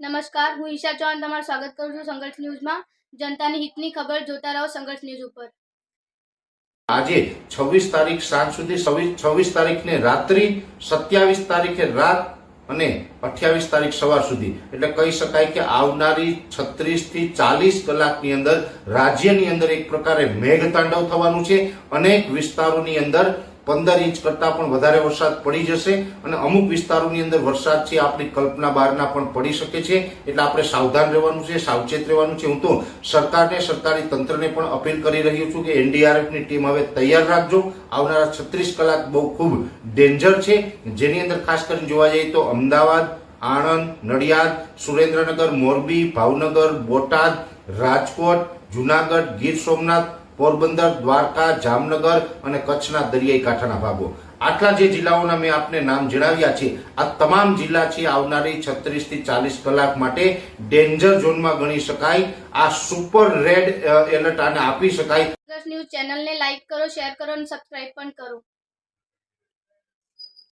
નમસ્કાર, હું ઈશા ચૌહાણ તમારું સ્વાગત કરું છું સંઘર્ષ ન્યૂઝમાં. જનતાની હિતની ખબર જોતા રહો સંઘર્ષ ન્યૂઝ ઉપર. આજે છવ્વીસ તારીખ સાંજ સુધી છવ્વીસ તારીખને રાત્રિ, સત્યાવીસ તારીખે રાત અને અઠ્યાવીસ તારીખ સવાર સુધી. એટલે કહી શકાય કે આવનારી છત્રીસથી ચાલીસ કલાકની અંદર રાજ્યની અંદર એક પ્રકારે મેઘતાંડવ થવાનું છે. અનેક વિસ્તારોની અંદર પંદર ઇંચ કરતા પણ વધારે વરસાદ પડી જશે અને અમુક વિસ્તારોની અંદર વરસાદ છે, આપણી કલ્પના બહારના પણ પડી શકે છે. એટલે આપણે સાવધાન રહેવાનું છે, સાવચેત રહેવાનું છે. હું તો સરકારને, સરકારી તંત્રને પણ અપીલ કરી રહ્યો છું કે એનડીઆરએફની ટીમ હવે તૈયાર રાખજો. આવનારા છત્રીસ કલાક બહુ ખૂબ ડેન્જર છે. જેની અંદર ખાસ કરીને જોવા જઈએ તો અમદાવાદ, આણંદ, નડિયાદ, સુરેન્દ્રનગર, મોરબી, ભાવનગર, બોટાદ, રાજકોટ, જુનાગઢ, ગીર સોમનાથ પોરબંદર, દ્વારકા, જામનગર અને કચ્છના દરિયાઈ કાંઠાના ભાગો. આટલા જે જિલ્લાઓના મેં આપને નામ જણાવ્યા છે, આ તમામ જિલ્લા છે આવનારી છત્રીસથી ચાલીસ કલાક માટે ડેન્જર ઝોનમાં ગણી શકાય. આ સુપર રેડ એલર્ટ આને આપી શકાય. ન્યૂઝ ચેનલને લાઈક કરો શેર કરો અને સબસ્ક્રાઇબ પણ કરો.